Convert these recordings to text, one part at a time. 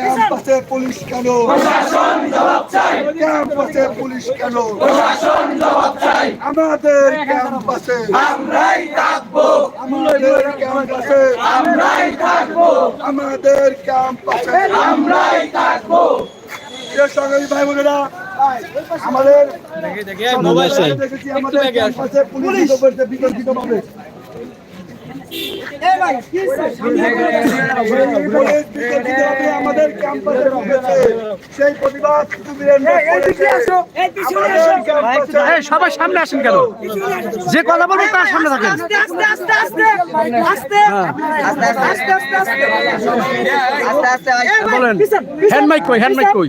ক্যাম্পাসে পুলিশ কেন? ক্যাম্পাসে পুলিশ কেন? আমাদের ক্যাম্পাসে। আমরাই থাকব। আমাদের ক্যাম্পাসে। আমরাই থাকব। আমাদের ক্যাম্পাসে। আমরাই থাকব। সহকারী ভাই বোনেরা আমাদের আমাদের ক্যাম্পাসে পুলিশ পুলিশ! বিতর্কিতভাবে আমাদের সবাই সামনে আসেন কেন? যে কথা বলব তার সামনে থাকেন। বলেন, হ্যান্ড মাইক কই, হ্যান্ড মাইক কই?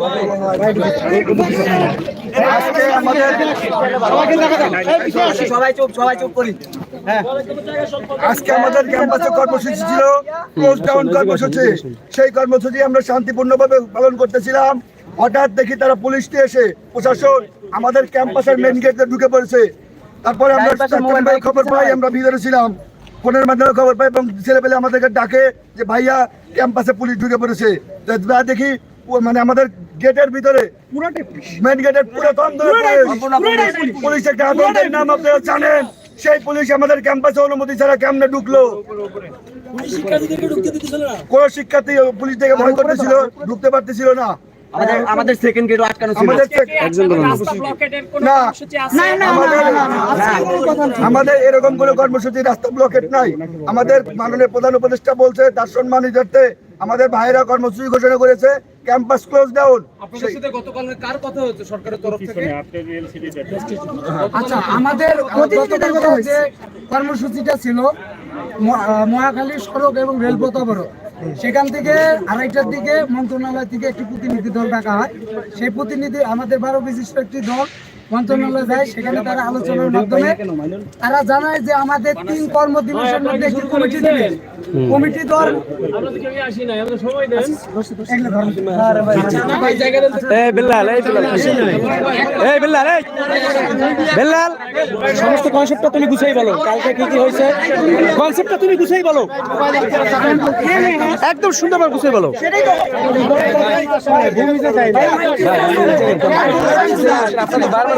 আজকে আমাদের সবাই চুপ সবাই চুপ করি। আজকে আমাদের ক্যাম্পাসে কর্মসূচি ছিল ক্লোজ ডাউন কর্মসূচি। সেই কর্মসূচি আমরা শান্তিপূর্ণভাবে পালন করতেছিলাম। হঠাৎ দেখি তারা পুলিশ দিয়ে এসে প্রশাসন আমাদের ক্যাম্পাসের মেন গেটে ঢুকে পড়েছে। তারপরে আমরা খবর পাই আমরা ভিতরে ছিলাম। ফোনের মাধ্যমে খবর পাই এবং ছেলেপেলে আমাদেরকে ডাকে যে ভাইয়া ক্যাম্পাসে পুলিশ ঢুকে পড়েছে। দেখি মানে আমাদের গেটের ভিতরে মেন গেটের পুরো পুলিশ। একটা আতঙ্কের নাম আপনারা জানেন। সেই পুলিশ আমাদের ক্যাম্পাসে অনুমতি ছাড়া কেমনে ঢুকলো? কোন শিক্ষার্থী পুলিশ থেকে ভয় করতেছিল ঢুকতে পারতেছিল না। আমাদের আমাদের সেকেন্ড গেটও আটকানো ছিল। একজন বলুন। না। আমাদের আমাদের এরকম কোনো কর্মসূচি রাস্তা ব্লকেট নাই। আমাদের মাননীয় প্রধান উপদেষ্টা বলছে তার সম্মান আমাদের ভাইরা কর্মসূচি ঘোষণা করেছে। ক্যাম্পাস ক্লোজ ডাউন আচ্ছা আমাদের যে কর্মসূচিটা ছিল মহাখালী সড়ক এবং রেলপথ অবরোধ। সেখান থেকে আড়াইটার দিকে মন্ত্রণালয় থেকে একটি প্রতিনিধি দল ডাকা হয়। সেই প্রতিনিধি আমাদের বারো বিশিষ্ট একটি দল। মন্ত্রণালয়ে যায় সেখানে তারা আলোচনার মাধ্যমে তারা জানায় যে আমাদের তিন কর্ম দিবসের মধ্যে একটি কমিটি দিবে। কমিটি দল সমস্ত কনসেপ্টটা তুমি গুছাই বলো। কালকে কি কি হয়েছে কনসেপ্টটা তুমি গুছাই বলো একদম সুন্দরভাবে গুছাই বলো বারবার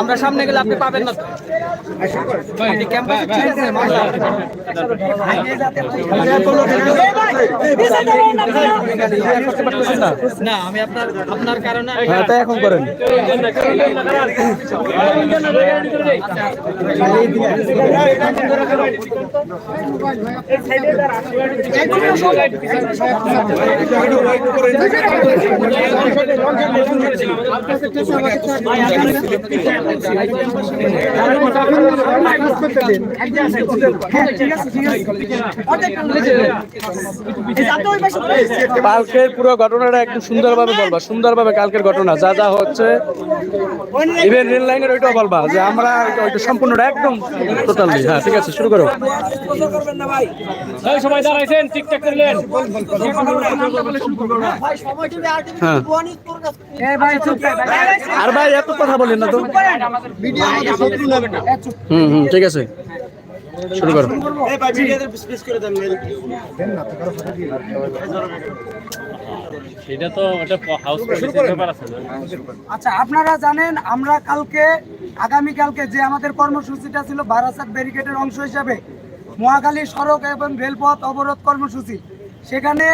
আমরা সামনে গেলে আপনি পাবেন না। ক্যাম্পাসে ঠিক আছে, মাথা। না আমি আপনার আপনার কারণে আমি- হ্যাঁ তাই এখন করেন। কালকের পুরো ঘটনাটা একটু সুন্দরভাবে বলবা সুন্দরভাবে কালকের ঘটনা যা যা হচ্ছে ইভেন রেল লাইনের ওইটাও বলবা যে আমরা ওইটা- ওইটা সম্পূর্ণটা একদম টোটালি হ্যাঁ ঠিক আছে শুরু করো। সবাই দাঁড়াইছেন ঠিকঠাক করলেন। হ্যাঁ। আর ভাই এত কথা বলেন না তো। হুম হুম ঠিক আছে। শুরু করো। সেটা তো ওটা হাউস ব্যাপার আছে না? আচ্ছা আপনারা জানেন আমরা কালকে আগামী কালকে যে আমাদের কর্মসূচিটা ছিল বারাসাত ব্যারিকেডের অংশ হিসাবে মহাখালী সড়ক এবং রেলপথ অবরোধ কর্মসূচি সেখানে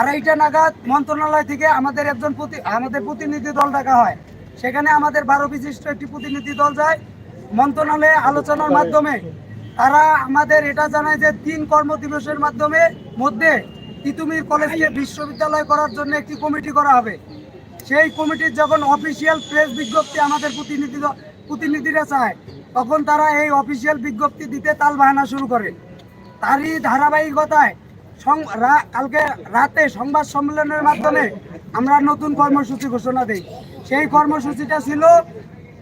আড়াইটা নাগাদ মন্ত্রণালয় থেকে আমাদের একজন প্রতি আমাদের প্রতিনিধি দল ডাকা হয়। সেখানে আমাদের বারো বিশিষ্ট একটি প্রতিনিধি দল যায়। মন্ত্রণালয়ে আলোচনার মাধ্যমে তারা আমাদের এটা জানায় যে তিন কর্মদিবসের মাধ্যমে মধ্যে তিতুমির কলেজকে বিশ্ববিদ্যালয় করার জন্য একটি কমিটি করা হবে। সেই কমিটির যখন অফিসিয়াল প্রেস বিজ্ঞপ্তি আমাদের প্রতিনিধি প্রতিনিধিরা চায়, তখন তারা এই অফিসিয়াল বিজ্ঞপ্তি দিতে তাল বাহানা শুরু করে। তারই ধারাবাহিকতায় কালকে রাতে সংবাদ সম্মেলনের মাধ্যমে আমরা নতুন কর্মসূচি ঘোষণা দিই। সেই কর্মসূচিটা ছিল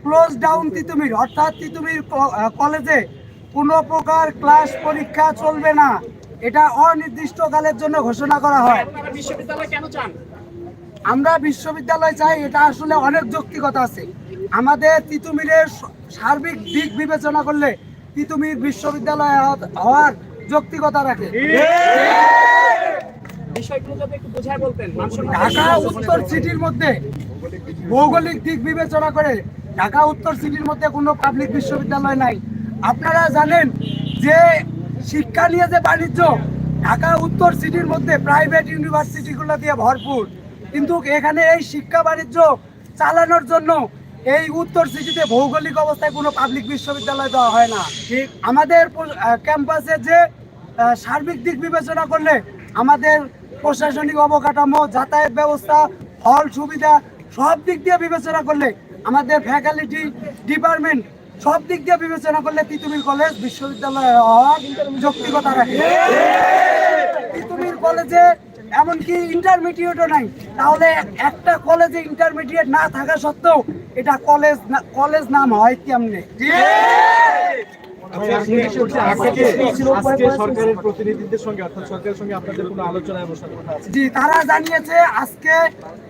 ক্লোজ ডাউন তিতুমির, অর্থাৎ তিতুমির কলেজে কোনো প্রকার ক্লাস পরীক্ষা চলবে না। এটা অনির্দিষ্টকালের জন্য ঘোষণা করা হয়। বিশ্ববিদ্যালয় কেন চান আমরা বিশ্ববিদ্যালয় চাই, এটা আসলে অনেক যৌক্তিকতা আছে। আমাদের তিতুমিরের সার্বিক দিক বিবেচনা করলে তিতুমির বিশ্ববিদ্যালয় হওয়ার যৌক্তিকতা রাখে। ঢাকা উত্তর সিটির মধ্যে ভৌগোলিক দিক বিবেচনা করে ঢাকা উত্তর সিটির মধ্যে কোনো পাবলিক বিশ্ববিদ্যালয় নাই। আপনারা জানেন যে শিক্ষা নিয়ে যে বাণিজ্য ঢাকা উত্তর সিটির মধ্যে প্রাইভেট ইউনিভার্সিটিগুলো দিয়ে ভরপুর। কিন্তু এখানে এই শিক্ষা বাণিজ্য চালানোর জন্য এই উত্তর সিটিতে ভৌগোলিক অবস্থায় কোনো পাবলিক বিশ্ববিদ্যালয় দেওয়া হয় না। ঠিক। আমাদের ক্যাম্পাসে যে সার্বিক দিক বিবেচনা করলে আমাদের প্রশাসনিক অবকাঠামো যাতায়াত ব্যবস্থা হল সুবিধা সব দিক দিয়ে বিবেচনা করলে আমাদের ফ্যাকাল্টি ডিপার্টমেন্ট সব দিক দিয়ে বিবেচনা করলে তিতুমির কলেজ বিশ্ববিদ্যালয় হওয়ার যৌক্তিকতা রাখে। তিতুমির কলেজে এমনকি ইন্টারমিডিয়েটও নাই। তাহলে একটা কলেজে ইন্টারমিডিয়েট না থাকা সত্ত্বেও এটা কলেজ কলেজ নাম হয় কেমনে? জি তারা জানিয়েছে আজকে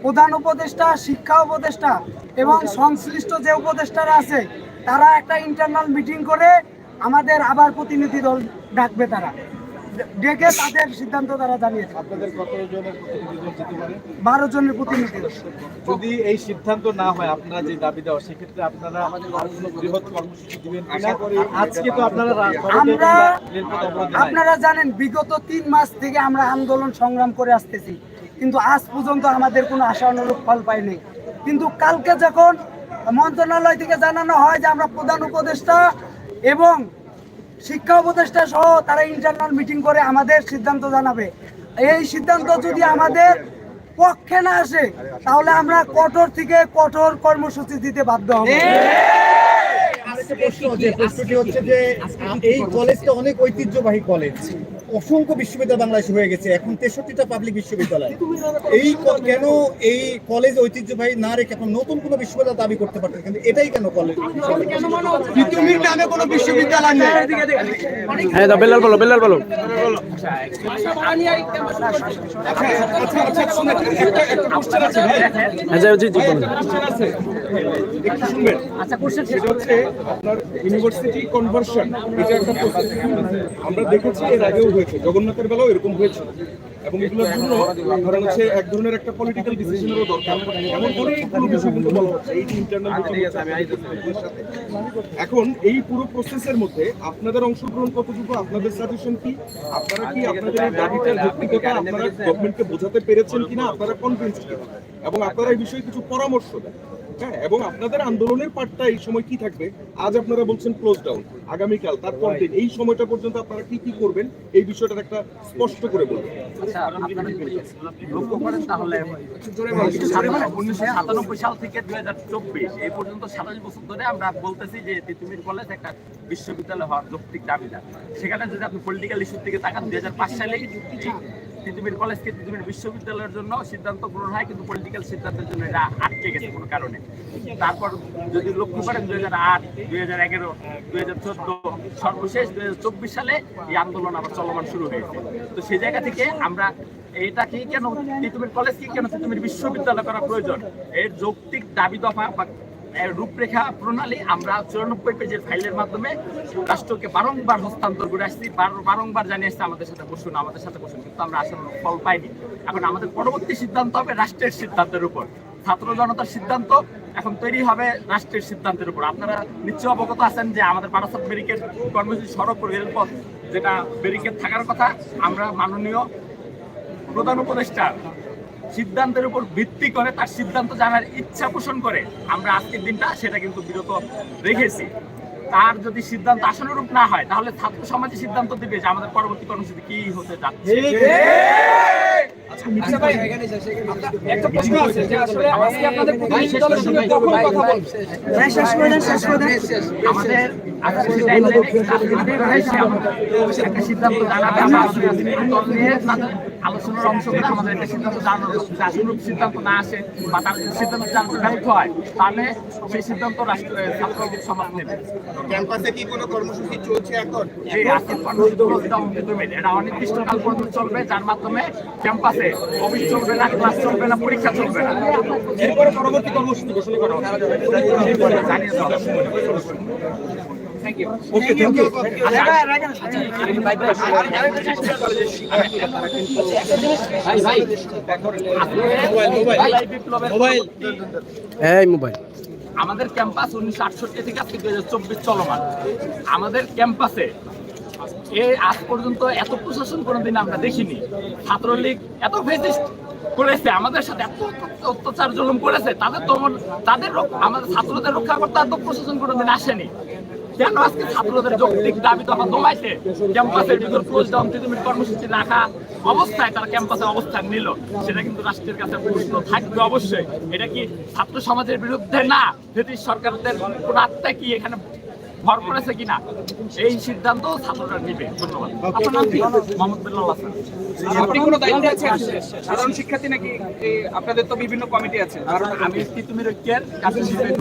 প্রধান উপদেষ্টা শিক্ষা উপদেষ্টা এবং সংশ্লিষ্ট যে উপদেষ্টারা আছে তারা একটা ইন্টারনাল মিটিং করে আমাদের আবার প্রতিনিধি দল ডাকবে তারা। ডেকে তাদের সিদ্ধান্ত তারা জানিয়েছে। আপনাদের কত জনের প্রতিনিধি যেতে পারে? বারো জনের প্রতিনিধি যদি এই সিদ্ধান্ত না হয় আপনারা যে দাবি দেওয়া সেক্ষেত্রে আপনারা বৃহৎ কর্মসূচি দিবেন আজকে তো আপনারা আমরা। আপনারা জানেন বিগত তিন মাস থেকে আমরা আন্দোলন সংগ্রাম করে আসতেছি। কিন্তু আজ পর্যন্ত আমাদের কোনো আশা অনুরূপ ফল পাইনি কিন্তু কালকে যখন মন্ত্রণালয় থেকে জানানো হয় যে আমরা প্রধান উপদেষ্টা এবং শিক্ষা উপদেষ্টা সহ তারা ইন্টারনাল মিটিং করে আমাদের সিদ্ধান্ত জানাবে। এই সিদ্ধান্ত যদি আমাদের পক্ষে না আসে তাহলে আমরা কঠোর থেকে কঠোর কর্মসূচি দিতে বাধ্য হব। প্রশ্ন যে প্রশ্নটি হচ্ছে যে এই কলেজটা অনেক ঐতিহ্যবাহী কলেজ অসংখ্য বিশ্ববিদ্যালয় বাংলাদেশে হয়ে গেছে। এখন তেষট্টিটা পাবলিক বিশ্ববিদ্যালয়। এই কেন এই কলেজ ঐতিহ্যবাহী না রেখে এখন নতুন কোনো বিশ্ববিদ্যালয় দাবি করতে পারতেন কিন্তু এটাই কেন কলেজ তিতুমির নামে কোনো বিশ্ববিদ্যালয় নেই? হ্যাঁ দাও বেলাল বলো বেলাল বলো। হ্যাঁ যাও, জি জি বলুন সেটা হচ্ছে আপনার ইউনিভার্সিটি কনভার্সন এটা একটা process। আমরা দেখেছি এর আগেও হয়েছে জগন্নাথের বেলাও এরকম হয়েছে। এবং এগুলোর জন্য ধরেন হচ্ছে এক ধরনের একটা পলিটিক্যাল ডিসিশনেরও দরকার। এমন অনেকগুলো বিষয় কিন্তু বলা হচ্ছে এই ইন্টারনাল এখন এই পুরো প্রসেসের মধ্যে আপনাদের অংশগ্রহণ কতটুকু আপনাদের সাজেশন কি? আপনারা কি আপনাদের দাবিটার যৌক্তিকতা আপনারা গভর্নমেন্টকে বোঝাতে পেরেছেন কিনা? আপনারা কনভিন্স এবং আপনারা এই বিষয়ে কিছু পরামর্শ দেন। হ্যাঁ এবং আপনাদের আন্দোলনের পার্টটা এই সময় কি থাকবে? আজ আপনারা বলছেন ক্লোজ ডাউন আগামীকাল তার পরের দিন এই সময়টা পর্যন্ত আপনারা কি কি করবেন? এই বিষয়টার একটা স্পষ্ট করে বলবেন আচ্ছা লক্ষ্য করেন তাহলে সাতানব্বই সাল থেকে দুই হাজার চব্বিশ এই পর্যন্ত সাতাশ বছর ধরে আমরা বলতেছি যে তিতুমির কলেজ একটা বিশ্ববিদ্যালয় হওয়ার যৌক্তিক দাবিদার। সেখানে যদি আপনি পলিটিক্যাল ইস্যুর দিকে তাকান দুই হাজার পাঁচ সালে তিতুমির কলেজকে তিতুমির বিশ্ববিদ্যালয়ের জন্য সিদ্ধান্ত গ্রহণ হয়, কিন্তু পলিটিক্যাল সিদ্ধান্তের জন্য এটা আটকে গেছে কোনো কারণে। তারপর যদি লক্ষ্য করেন, দুই হাজার আট, দুই হাজার এগারো, দুই হাজার চোদ্দ, সর্বশেষ দুই হাজার চব্বিশ সালে এই আন্দোলন আবার চলমান শুরু হয়েছে। তো সেই জায়গা থেকে আমরা এটা কি কেন তিতুমির কলেজ কি কেন তিতুমির বিশ্ববিদ্যালয় করা প্রয়োজন? এর যৌক্তিক দাবি দফা বা রূপরেখা প্রণালী, আমরা চুরানব্বই পেজের ফাইলের মাধ্যমে রাষ্ট্রকে বারংবার হস্তান্তর করে আসছি বারংবার জানিয়ে আসছি, আমাদের সাথে বসুন, আমাদের সাথে বসুন, কিন্তু আমরা আসলে ফল পাইনি। এখন আমাদের পরবর্তী সিদ্ধান্ত হবে রাষ্ট্রের সিদ্ধান্তের উপর। ছাত্র জনতার সিদ্ধান্ত এখন তৈরি হবে রাষ্ট্রের সিদ্ধান্তের উপর। আপনারা নিশ্চয় অবগত আছেন যে আমাদের বারাসাত ব্যারিকেড কর্মসূচি সড়ক রেলপথ যেটা ব্যারিকেড থাকার কথা, আমরা মাননীয় প্রধান উপদেষ্টা সিদ্ধান্তের উপর ভিত্তি করে তার সিদ্ধান্ত জানার ইচ্ছা পোষণ করে আমরা আজকের দিনটা সেটা কিন্তু বিরত রেখেছি। তার যদি সিদ্ধান্ত আশানুরূপ না হয় তাহলে ছাত্র সমাজে সিদ্ধান্ত দিবে যে আমাদের পরবর্তী কর্মসূচি কি হতে যাচ্ছে। আমাদের সিদ্ধান্ত জানাবে আলোচনার অংশ করে আমাদের একটা সিদ্ধান্ত জানানো রাষ্ট্র সিদ্ধান্ত না আসে বা তার সিদ্ধান্ত জানাতে ব্যর্থ হয় তাহলে সেই সিদ্ধান্ত রাষ্ট্র ছাত্র সমাজ নেবে ক্যাম্পাসে কি কোনো কর্মসূচি চলছে এখন এই আজকের কর্মসূচি। এটা অনির্দিষ্টকাল পর্যন্ত চলবে যার মাধ্যমে ক্যাম্পাসে অফিস চলবে না ক্লাস চলবে না পরীক্ষা চলবে না এরপরে পরবর্তী কর্মসূচি ঘোষণা করা হবে জানিয়ে দেওয়া. ওকে থ্যাংক ইউ মোবাইল এই মোবাইল। আমাদের ক্যাম্পাস উনিশশো আটষট্টি থেকে আজকে দুই হাজার চব্বিশ চলমান। আমাদের ক্যাম্পাসে এই আজ পর্যন্ত এত প্রশাসন কোনোদিন আমরা দেখিনি। ছাত্রলীগ এত ফেসিস্ট করেছে আমাদের সাথে এত অত্যাচার জুলুম করেছে তাদের তো তাদের আমাদের ছাত্রদের রক্ষা করতে এত প্রশাসন কোনোদিন আসেনি। কেন আজকে ছাত্রদের যৌক্তিক দাবি তখন দমাইছে। ক্যাম্পাসের ভিতর ক্লোজ ডাউন তৃতীয় কর্মসূচি রাখা অবস্থায় তারা ক্যাম্পাসে অবস্থান নিল। সেটা কিন্তু রাষ্ট্রের কাছে প্রশ্ন থাকবে অবশ্যই। এটা কি ছাত্র সমাজের বিরুদ্ধে না? ব্রিটিশ সরকারদের কোন আত্মা কি এখানে ভর করেছে কিনা এই সিদ্ধান্ত ছাত্ররা নিবে। ধন্যবাদ। আপনার নাম কি? মোহাম্মদ বিল্লাল হাসান। আপনি কোনো দায়িত্বে আছেন? সাধারণ শিক্ষার্থী নাকি আপনাদের তো বিভিন্ন কমিটি আছে? আমি তিতুমির ঐক্যের কাছে শিল্পী